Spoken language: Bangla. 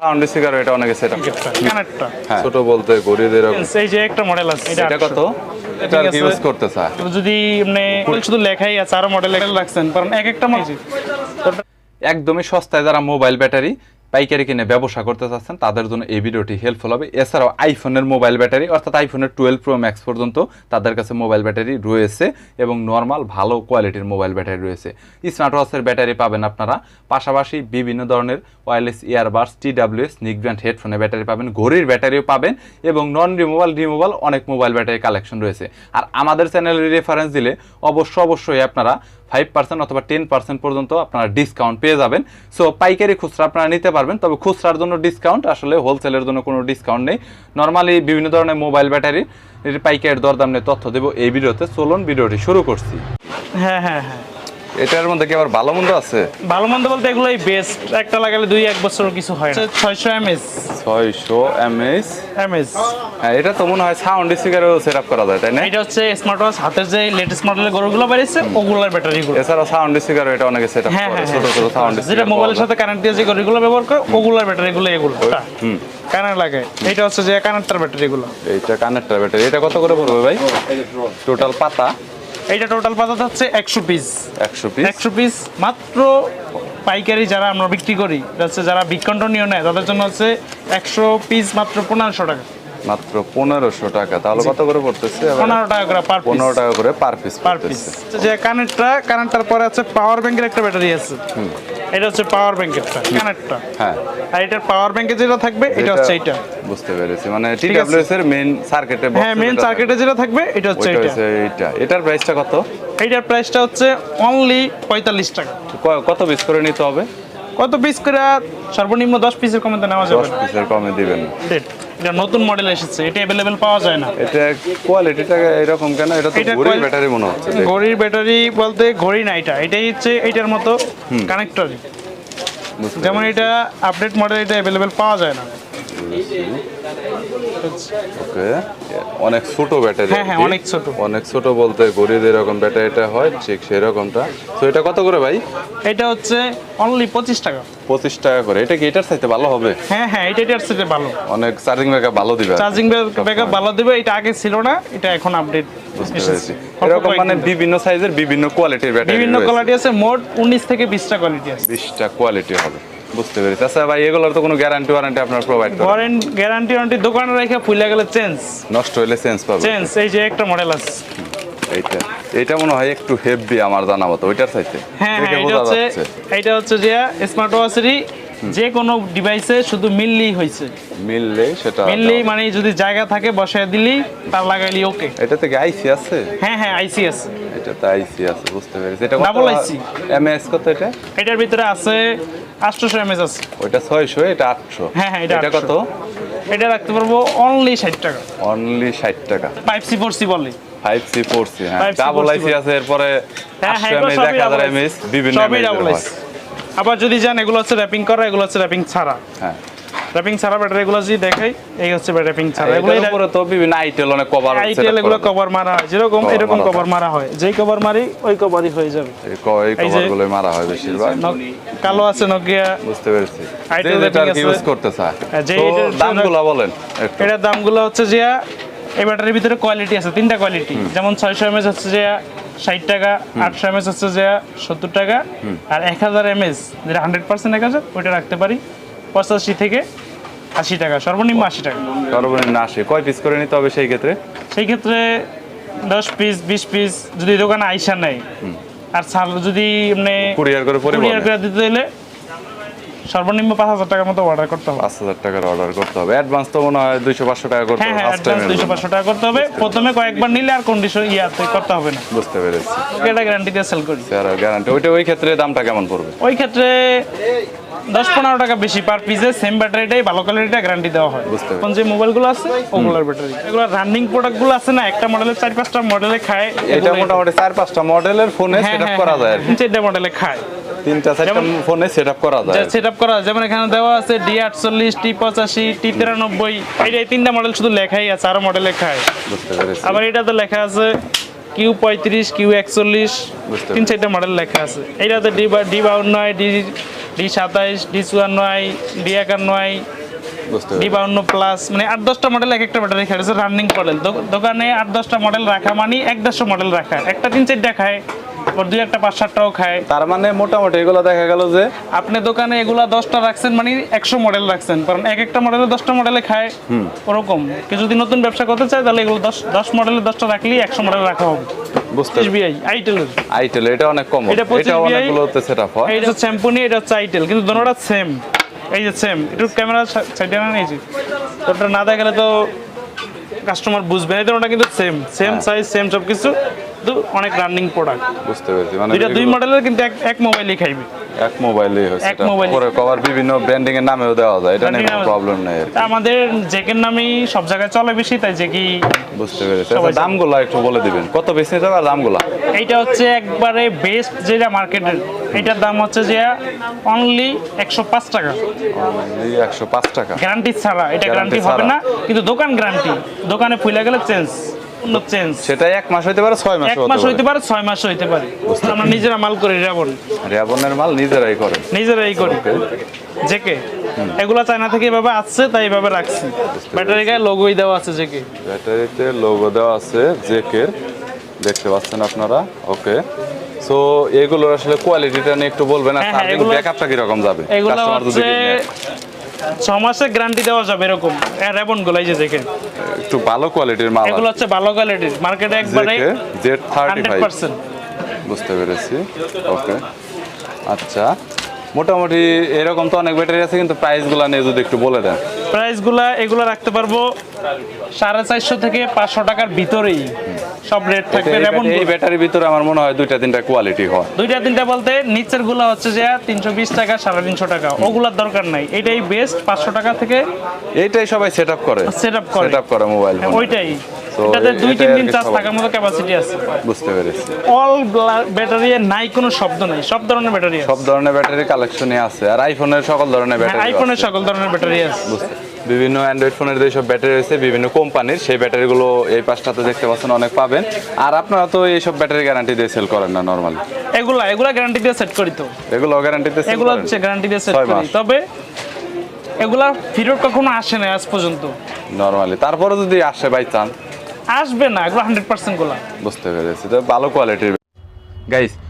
সাউন্ড স্পিকার এটা অনেকে সেট কানেরটা হ্যাঁ। ছোট বলতে গরিব এরকম এই যে একটা মডেল আছে। এটা কত? এটা ইউজ করতে চায়। যদি এমনি শুধু লেখাই আছে আরও মডেল লাগছেন কারণ এক একটা মডেল একদমই সস্তায় যারা মোবাইল ব্যাটারি পাইকারি কিনে ব্যবসা করতে চাচ্ছেন, তাদের জন্য এই ভিডিওটি হেল্পফুল হবে। এছাড়াও আইফোনের মোবাইল ব্যাটারি অর্থাৎ আইফোনের টুয়েলভ প্রো ম্যাক্স পর্যন্ত তাদের কাছে মোবাইল ব্যাটারি রয়েছে এবং নর্মাল ভালো কোয়ালিটির মোবাইল ব্যাটারি রয়েছে। স্মার্ট ওয়াচের ব্যাটারি পাবেন আপনারা। পাশাপাশি বিভিন্ন ধরনের ওয়্যারলেস ইয়ারবাডস টিডাব্লিউএস নিক ব্র্যান্ড হেডফোনের ব্যাটারি পাবেন, ঘড়ির ব্যাটারিও পাবেন এবং নন রিমুভাল রিমুভাল অনেক মোবাইল ব্যাটারি কালেকশন রয়েছে। আর আমাদের চ্যানেলের রেফারেন্স দিলে অবশ্য অবশ্যই আপনারা ফাইভ পার্সেন্ট অথবা টেন পার্সেন্ট পর্যন্ত আপনারা ডিসকাউন্ট পেয়ে যাবেন। সো পাইকারি খুচরা আপনারা নিতে পারবেন, তবে খুচরার জন্য ডিসকাউন্ট আসলে হোলসেলের জন্য কোনো ডিসকাউন্ট নেই। নর্মালি বিভিন্ন ধরনের মোবাইল ব্যাটারি পাইকারের দরদাম নিয়ে তথ্য দেবো এই ভিডিওতে। চলুন, ভিডিওটি শুরু করছি। হ্যাঁ হ্যাঁ হ্যাঁ। এটার মধ্যে কি আবার ভালো মন্দ আছে? ভালো মন্দ বলতে এগুলোই বেস্ট একটা লাগালে দুই এক বছর কিছু হয় না। ছয়শো এমএস। ছয়শো এমএস? এমএস। হ্যাঁ এটা তো মনে হয় সাউন্ড স্পিকারও সেট আপ করা যায় তাই না? এটা হচ্ছে স্মার্ট ওয়াচ হাতের যে লেটেস্ট মডেলের গরুগুলো বেরিয়েছে ওগুলোর ব্যাটারি ব্যাটারিগুলো এছাড়াও সাউন্ড স্পিকার এটা অনেকে সেট আপ হ্যাঁ করে হ্যাঁ ছোট ছোট সাউন্ড। যেটা মোবাইলের সাথে কানেক্ট দিয়ে যে গরুগুলো ব্যবহার করে ওগুলোর ব্যাটারিগুলো এগুলো। হুম। কানের লাগে। এটা হচ্ছে যে কানেক্টার ব্যাটারিগুলো এইটা কানেক্টর ব্যাটারি এটা কত করে পড়বে ভাই? টোটাল পাতা? এইটা টোটাল পাতা হচ্ছে একশো পিস একশো পিস একশো পিস মাত্র পাইকারি যারা আমরা বিক্রি করি এটা হচ্ছে যারা বিকন্টনীয় নেয় তাদের জন্য হচ্ছে একশো পিস মাত্র পনেরোশো টাকা। মাত্র পনেরোশো টাকা। তাহলে কত করে পড়তেছে? পনেরো টাকা করে পার পিস পনেরো টাকা করে পার পিস পার পিস যে কানেরটা কানেরটার পরে আছে পাওয়ার ব্যাংকের একটা ব্যাটারি আছে। এটা হচ্ছে পাওয়ার ব্যাংকেরটা কানেরটা হ্যাঁ। আর এটার পাওয়ার ব্যাংকে যেটা থাকবে এটা হচ্ছে এটা বুঝতে পেরেছি। মানে টিডব্লিউএস এর মেইন সার্কিটে হ্যাঁ মেন সার্কিটে যেটা থাকবে এটা হচ্ছে এটা এইটা। এটার প্রাইসটা কত? এইটার প্রাইসটা হচ্ছে অনলি পঁয়তাল্লিশ টাকা। ক- কত পিস করে নিতে হবে? কত পিস করে সর্বনিম্ন দশ পিসের কমে নেওয়া যাবে। দশ পিসের কমে দিবেন। এটা নতুন মডেল এসেছে এটা অ্যাভেলেবেল পাওয়া যায় না। এটা কোয়ালিটিটা এরকম কেন? এটা তো ঘড়ির ব্যাটারি মনে হচ্ছে ঘড়ির ব্যাটারি বলতে ঘড়ি না এটা এটাই হচ্ছে এটার মতো কানেক্টর যেমন এটা আপডেট মডেল এটা অ্যাভেলেবেল পাওয়া যায় না। ওকে অনেক ছোট ব্যাটারি হ্যাঁ, হ্যাঁ, অনেক ছোট। অনেক ছোট বলতে ঘড়ির এরকম ব্যাটারিটা হয় ঠিক সেরকমটা। তো এটা কত করে ভাই? এটা হচ্ছে অনলি পঁচিশ টাকা। পঁচিশ টাকা করে। এটা কি এটার চাইতে ভালো হবে? হ্যাঁ হ্যাঁ এটা এটার সাথে ভালো। অনেক চার্জিং ব্যাকআপ ভালো দিবে চার্জিং ব্যাকআপ ভালো দেবে এটা আগে ছিল না এটা এখন আপডেট এরকম মানে বিভিন্ন সাইজের বিভিন্ন কোয়ালিটির ব্যাটারি বিভিন্ন কোয়ালিটি আছে মোট উনিশ থেকে বিশটা কোয়ালিটি আছে। বিশটা কোয়ালিটি হবে। বুঝতে পেরেছি। আচ্ছা ভাই এগুলোর তো কোনো গ্যারান্টি ওয়ারেন্টি আপনার প্রোভাইড করেন? ওয়ারেন্ট গ্যারান্টি ওয়ারেন্টি দোকানে রেখে ফুলে গেলে চেঞ্জ নষ্ট হলে চেঞ্জ পাবে। চেঞ্জ এই যে একটা মডেল আছে। এইটা এটা মনে হয় একটু হেভি আমার জানা মতো ওইটার চাইতে। হ্যাঁ হ্যাঁ এটা হচ্ছে এটা হচ্ছে যে স্মার্ট ওয়াচেরই যে কোনো ডিভাইসে শুধু মিললেই হয়েছে। মিললে সেটা মিললেই মানে যদি জায়গা থাকে বসায় দিলি তার লাগাইলি ওকে এটা থেকে আইসি আছে? হ্যাঁ হ্যাঁ আইসি আছে। এটাতে আইসি আছে বুঝতে পেরেছি। এটা Double IC এমএস কত এটা? এটার ভিতরে আছে আটশোশো এমএস আছে। ওইটা ছয়শো এটা আটশো। হ্যাঁ, হ্যাঁ, এটা কত? এটা রাখতে পারব অনলি ষাট টাকা। অনলি ষাট টাকা। ফাইভ সি ফোর সি বলে ফাইভ সি ফোর সি হ্যাঁ। ডাবল 4C আইসি আছে এরপরে হ্যাঁ হ্যাঁ আটশো এগুলো এমএস সবই এক হাজার double এমএস বিভিন্ন এমএস আবার যদি যান এগুলো হচ্ছে র্যাপিং করা এগুলো হচ্ছে র্যাপিং ছাড়া। হ্যাঁ। র্যাপিং ছাড়া ব্যাটারি এগুলো যদি দেখাই এই হচ্ছে র্যাপিং ছাড়া। এগুলো উপরে তো বিভিন্ন আইটেল অনেক কভার আইটিএল এগুলো কভার মারা হয়। যেরকম এরকম কভার মারা হয়। যেই কভার মারি ওই কভারই হয়ে যাবে। এই এই যে- গুলো মারা হয় বেশিরভাগ। কালো আছে নোকিয়া বুঝতে পেরেছি। যে যেটা ইউজ করতে চায় হ্যাঁ, যে এটার- দামগুলো বলেন এটার দামগুলো হচ্ছে যে এই ব্যাটারির ভিতরে কোয়ালিটি আছে তিনটা কোয়ালিটি যেমন ছয়শো এমএস হচ্ছে যে ষাট টাকা আটশো এমএস হচ্ছে যে সত্তর টাকা। আর এক হাজার এমএস যেটা হান্ড্রেড পার্সেন্ট এক হাজার ওইটা রাখতে পারি। পঁচাশি থেকে আশি টাকা সর্বনিম্ন আশি টাকা। সর্বনিম্ন আসে কয় পিস করে নিতে হবে সেই ক্ষেত্রে? সেই ক্ষেত্রে দশ পিস বিশ পিস যদি দোকানে আইসা নেয় আর যদি এমনি কুরিয়ার করে কুরিয়ার করে দিতে হলে সর্বনিম্ন পাঁচ হাজার টাকার মতো অর্ডার করতে হবে। পাঁচ হাজার টাকার অর্ডার করতে হবে। অ্যাডভান্স তো মনে হয় দুইশো পাঁচশো টাকা করতে হ্যাঁ হবে হ্যাঁ অ্যাডভান্স দুইশো পাঁচশো টাকা করতে হবে। প্রথমে কয়েকবার নিলে আর কন্ডিশন ইয়াতে করতে হবে না। বুঝতে পেরেছি। এটা গ্যারান্টি দিয়ে সেল করি। স্যার গ্যারান্টি ওইটা ওই ক্ষেত্রে দামটা কেমন পড়বে? ওই ক্ষেত্রে দশ পনেরো টাকা বেশি পার পিসে সেম ব্যাটারিটাই ভালো কোয়ালিটিটা গ্যারান্টি দেওয়া হয়। বুঝতে। এখন যে মোবাইলগুলো আছে ওগুলোর ব্যাটারি এগুলো রানিং প্রোডাক্টগুলো আছে না একটা মডেলের চার পাঁচটা মডেলে খায়। এটা মোটামুটি চার পাঁচটা মডেলের ফোনে হ্যাঁ, সেট হ্যাঁ, করা যায় আর কি। মডেলে খায়। তিনটা চারটা ফোনে সেট করা যায়। সেট আপ করা যেমন এখানে দেওয়া আছে ডি আটচল্লিশ টি পঁচাশি টি তিরানব্বই। এইটা এই তিনটা মডেল শুধু লেখাই আছে আরও মডেলে খায় বুঝতে পেরেছি। আবার এটাতে লেখা আছে কিউ পঁয়ত্রিশ কিউ একচল্লিশ তিন চারটা মডেল লেখা আছে। এইটাতে ডি বা ডি বাউন্ন ডি ডি সাতাইশ ডি চুয়ান্ন আই ডি একান্ন আই ডি বাউন্ন প্লাস মানে আট দশটা মডেল এক একটা ব্যাটারি রানিং মডেল দোকানে আট দশটা মডেল রাখা মানে এক দেড়শো মডেল রাখা। একটা তিন চারটা খায় ওর দুই একটা পাঁচ সাতটাও খায়। তার মানে মোটামুটি এগুলো দেখা গেল যে আপনি দোকানে এগুলা দশটা রাখছেন মানে একশো মডেল রাখছেন। কারণ এক একটা মডেলে দশটা মডেলে খায়। ওরকম। কেউ যদি নতুন ব্যবসা করতে চায় তাহলে এগুলো দশ দশ মডেলে দশটা রাখলেই একশো মডেল রাখা হবে। বুঝতে এসবিআই আইটেলের আইটেল এটা অনেক কম এটা 25 এটা অনেকগুলোতে সেট হয়। শ্যাম্পুনি এটা হচ্ছে আইটেল কিন্তু সেম এই যে সেম একটু ক্যামেরা সাইডে না নিয়েছি ওটা না দেখালে তো কাস্টমার বুঝবে না দোনোটা কিন্তু সেম সেম। সাইজ সেম সব কিছু কিন্তু অনেক রানিং প্রোডাক্ট বুঝতে পেরেছি মানে দুইটা দুই মডেলের কিন্তু এক এক মোবাইলই খাইবে। এক মোবাইলে হয়েছে এক মোবাইলে। পরে কভার বিভিন্ন ব্র্যান্ডিং এর নামেও দেওয়া যায় এটা নিয়ে কোনো প্রবলেম নেই আমাদের জেকের নামেই সব জায়গায় চলে বেশি তাই জেকি বুঝতে পেরেছি। আচ্ছা, দামগুলো একটু বলে দিবেন কত বেশি আর দামগুলো? এইটা হচ্ছে একবারে বেস্ট যেটা মার্কেটের এটার দাম হচ্ছে যে অনলি একশো পাঁচ টাকা। একশো পাঁচ টাকা। গ্যারান্টি ছাড়া এটা গ্যারান্টি হবে। না কিন্তু দোকান গ্যারান্টি দোকানে ফুলে গেলে চেঞ্জ চেঞ্জ সেটা এক মাস হইতে পারে ছয় মাস এক মাস হইতে পারে। ছয় মাস হইতে পারে। আমরা নিজেরা মাল করি রেবন রেবনের মাল নিজেরাই করে। নিজেরাই করি। জেকে। এগুলা চায়না থেকে এভাবে আসছে তাই এভাবে রাখছি। ব্যাটারি গায়ে লোগোই দেওয়া আছে জেকে। ব্যাটারিতে লোগো দেওয়া আছে জেকের। দেখতে পাচ্ছেন আপনারা? ওকে সো এগুলোর আসলে কোয়ালিটিটা নিয়ে একটু বলবেন আর হ্যাঁ, হ্যাঁ, এগুলো- ব্যাকআপটা কীরকম যাবে? এগুলো হচ্ছে। ছ মাসের গ্যারান্টি দেওয়া যাবে এরকম। রেবনগুলো এই যে জেকে একটু ভালো কোয়ালিটির মাল এগুলো হচ্ছে ভালো কোয়ালিটির মার্কেটে একবারে জেড বুঝতে পেরেছি। ওকে আচ্ছা। মোটামুটি এরকম তো অনেক ব্যাটারি আছে কিন্তু প্রাইসগুলো নিয়ে যদি একটু বলে দেন। প্রাইসগুলা এগুলো রাখতে পারব সাড়ে চারশো থেকে পাঁচশো টাকার ভিতরেই। সব রেট থাকবে রেবন এই ব্যাটারির ভিতরে আমার মনে হয় দুইটা তিনটা কোয়ালিটি হয়। দুইটা তিনটা বলতে নিচেরগুলা হচ্ছে যে তিনশো বিশ টাকা সাড়ে তিনশো টাকা। ওগুলার দরকার নাই। এটাই বেস্ট পাঁচশো টাকা থেকে এইটাই সবাই সেট আপ করে। সেট আপ করে। সেট আপ করে মোবাইল হ্যাঁ, ওইটাই। এটাতে দুই তিন দিন চার্জ থাকার মতো ক্যাপাসিটি আছে। বুঝতে পেরেছি। অল ব্যাটারি নাই কোনো শব্দ নাই। সব ধরনের ব্যাটারি আছে। সব ধরনের ব্যাটারি কালেকশনই আছে। আর আইফোনের সকল ধরনের ব্যাটারি আইফোনের সকল ধরনের ব্যাটারি আছে। বুঝতে বিভিন্ন অ্যান্ড্রয়েড ফোনের যেসব ব্যাটারি রয়েছে বিভিন্ন কোম্পানির সেই ব্যাটারিগুলো এই পাশটাতে দেখতে পাচ্ছেন অনেক পাবেন। আর আপনারা তো এইসব ব্যাটারি গ্যারান্টি দিয়ে সেল করেন না নর্মালি এগুলা এগুলা গ্যারান্টি দিয়ে সেট করি তো। এগুলো গ্যারান্টিতে সেল এগুলো হচ্ছে গ্যারান্টি দিয়ে সেট করি। তবে এগুলা ফিরত কখনো আসে না আজ পর্যন্ত। নর্মালি তারপরে যদি আসে বাই চান্স আসবে না এগুলো হান্ড্রেড পার্সেন্টগুলা। বুঝতে পেরেছি। তো ভালো কোয়ালিটির গাইস